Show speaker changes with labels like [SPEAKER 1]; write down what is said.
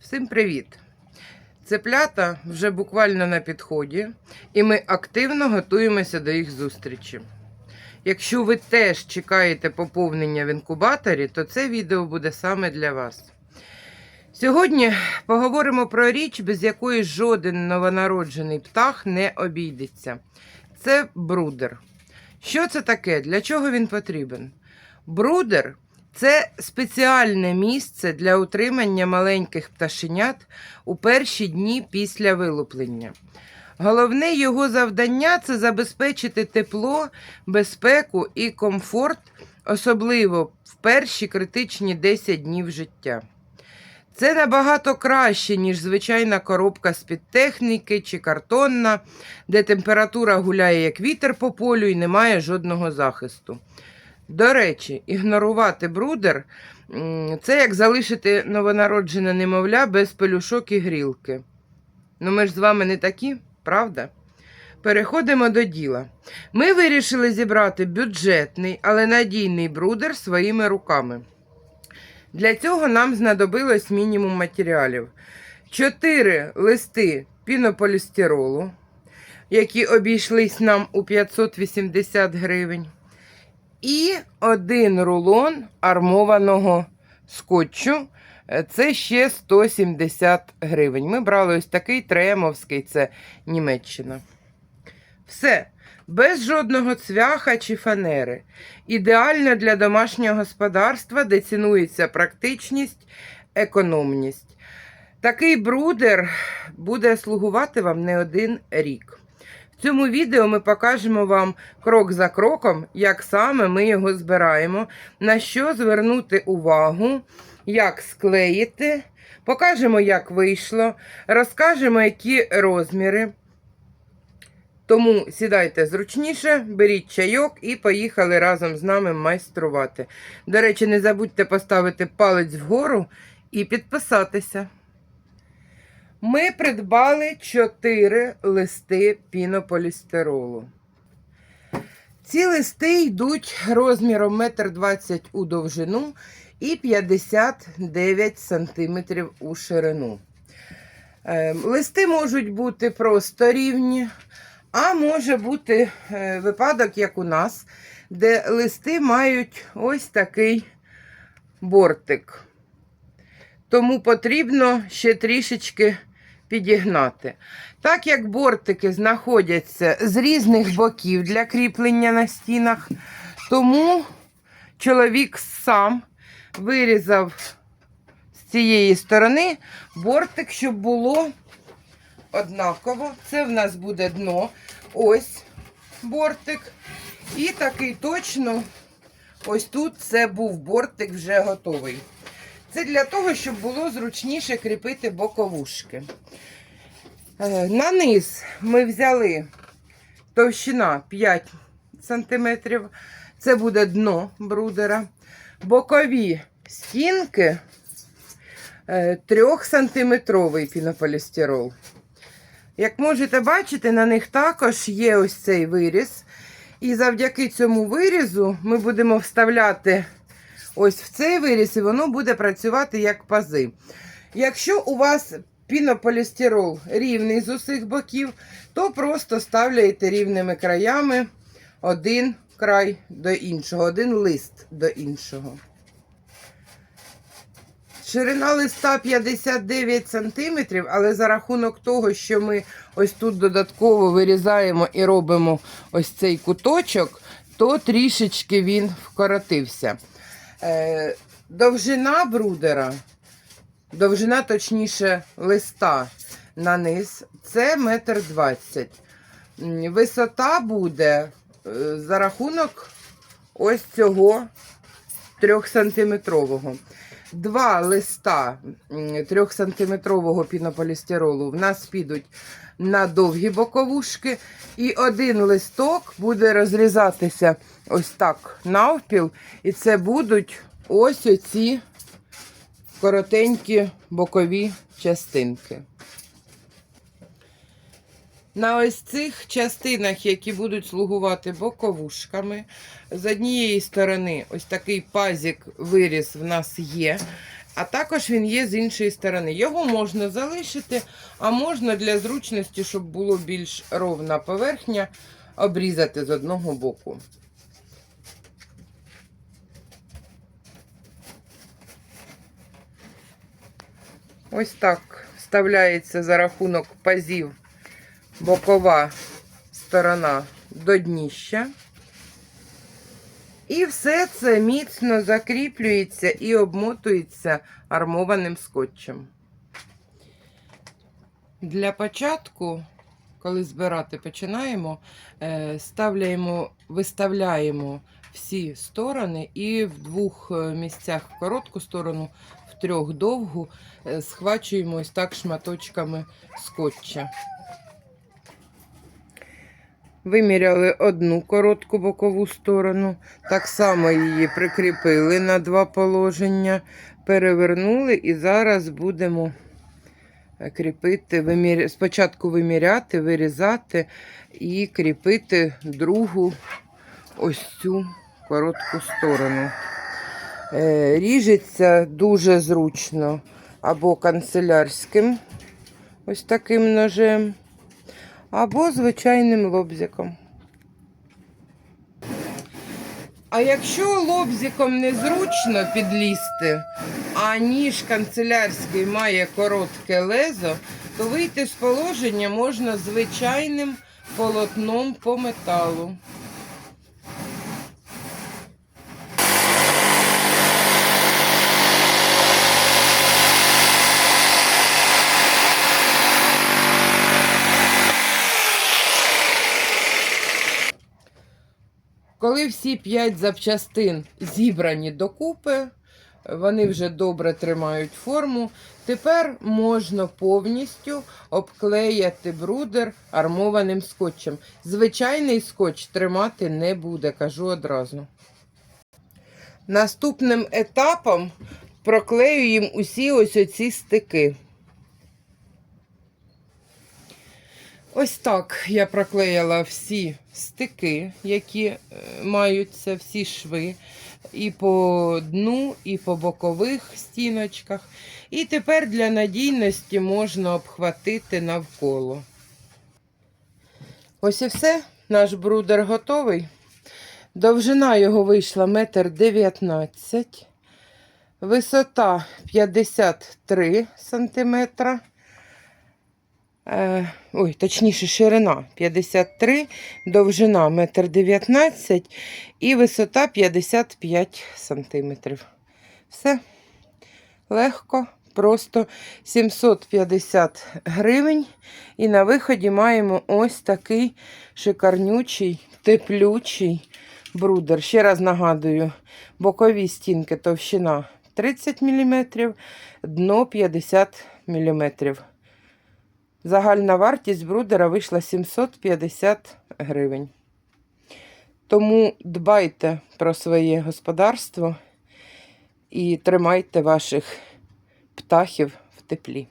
[SPEAKER 1] Всім привіт! Цеплята вже буквально на підході, і ми активно готуємося до їх зустрічі. Якщо ви теж чекаєте поповнення в інкубаторі, то це відео буде саме для вас. Сьогодні поговоримо про річ, без якої жоден новонароджений птах не обійдеться. Це брудер. Що це таке? Для чого він потрібен? Брудер це спеціальне місце для утримання маленьких пташенят у перші дні після вилуплення. Головне його завдання це забезпечити тепло, безпеку і комфорт, особливо в перші критичні 10 днів життя. Це набагато краще, ніж звичайна коробка з-під техніки чи картонна, де температура гуляє як вітер по полю і немає жодного захисту. До речі, ігнорувати брудер це як залишити новонароджене немовля без пелюшок і грілки. Ну ми ж з вами не такі, правда? Переходимо до діла. Ми вирішили зібрати бюджетний, але надійний брудер своїми руками. Для цього нам знадобилось мінімум матеріалів: 4 листи пінополістиролу, які обійшлись нам у 580 гривень, і один рулон армованого скотчу. Е, Це ще 170 гривень. Ми брали ось такий тремовський, це Німеччина. Все, без жодного цвяха чи фанери. Ідеально для домашнього господарства, де цінується практичність, економність. Такий брудер буде слугувати вам не один рік. Цьому відео ми покажемо вам крок за кроком, як саме ми його збираємо, на що звернути увагу, як склеїти, покажемо, як вийшло, розкажемо, які розміри. Тому сідайте зручніше, беріть чайок і поїхали разом з нами майструвати. До речі, не забудьте поставити палець вгору і підписатися. Ми придбали 4 листи пінополістиролу. Ці листи йдуть розміром 1,20 м у довжину і 59 см у ширину. Е, Листи можуть бути просто рівні, а може бути е, випадок, як у нас, де листи мають ось такий бортик. Тому потрібно ще трішечки підігнати. Так як бортики знаходяться з різних боків для кріплення на стінах, тому чоловік сам вирізав з цієї сторони бортик, щоб було однаково. Це в нас буде дно. Ось бортик. І такий точно, ось тут це був бортик вже готовий. Це для того, щоб було зручніше кріпити боковушки. Е, На низ ми взяли товщина 5 см. Це буде дно брудера. Бокові стінки 3-сантиметровий пінополістирол. Як можете бачити, на них також є ось цей виріз. І завдяки цьому вирізу ми будемо вставляти ось в цей виріз, і воно буде працювати як пази. Якщо у вас пінополістирол рівний з усіх боків, то просто ставляєте рівними краями один край до іншого, один лист до іншого. Ширина листа 59 см, але за рахунок того, що ми ось тут додатково вирізаємо і робимо ось цей куточок, то трішечки він вкоротився. Е, довжина брудера, довжина, точніше, листа на низ, це метр двадцять. Висота буде е, за рахунок ось цього трьохсантиметрового. Два листа 3-сантиметрового пінополістиролу в нас підуть на довгі боковушки. І один листок буде розрізатися ось так навпіл. І це будуть ось оці коротенькі бокові частинки. На ось цих частинах, які будуть слугувати боковушками, з однієї сторони ось такий пазик виріз в нас є. А також він є з іншої сторони. Його можна залишити, а можна для зручності, щоб було більш ровна поверхня, обрізати з одного боку. Ось так вставляється за рахунок пазів бокова сторона до дніща. І все це міцно закріплюється і обмотується армованим скотчем. Для початку, коли збирати починаємо, е, ставляємо, виставляємо всі сторони і в двох е, місцях коротку сторону, в трьох довгу, е, схвачуємо ось так шматочками скотча. Виміряли одну коротку бокову сторону, так само її прикріпили на два положення, перевернули і зараз будемо кріпити, виміря... спочатку виміряти, вирізати і кріпити другу ось цю коротку сторону. Е, Ріжеться дуже зручно або канцелярським ось таким ножем або звичайним лобзиком. А якщо лобзиком незручно підлізти, а ніж канцелярський має коротке лезо, то вийти з положення можна звичайним полотном по металу. Всі п'ять запчастин зібрані докупи, вони вже добре тримають форму. Тепер можна повністю обклеяти брудер армованим скотчем. Звичайний скотч тримати не буде, кажу одразу. Наступним етапом проклеюємо усі ось оці стики. Ось так я проклеїла всі стики, які е, маються, всі шви, і по дну, і по бокових стіночках. І тепер для надійності можна обхватити навколо. Ось і все. Наш брудер готовий. Довжина його вийшла 1,19 м. Висота 53 сантиметра. Е, ой, точніше, ширина 53, довжина 1,19 м і висота 55 см. Все легко, просто 750 гривень. І на виході маємо ось такий шикарнючий, теплючий брудер. Ще раз нагадую, бокові стінки товщина 30 мм, дно 50 мм. Загальна вартість брудера вийшла 750 гривень. Тому дбайте про своє господарство і тримайте ваших птахів в теплі.